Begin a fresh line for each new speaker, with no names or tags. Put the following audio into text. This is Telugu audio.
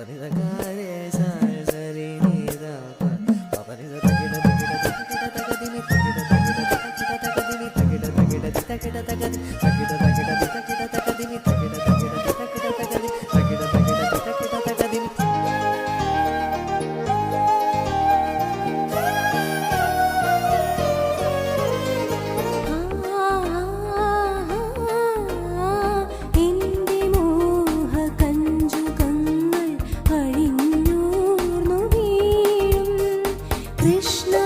పపరిద గారే సారి సరి నీదా పపరిద తగిడ తగిడ తగిడ తగదిని తగిడ తగిడ తగిడ తగదిని తగిడ తగిడ తగిడ తగది
Krishna.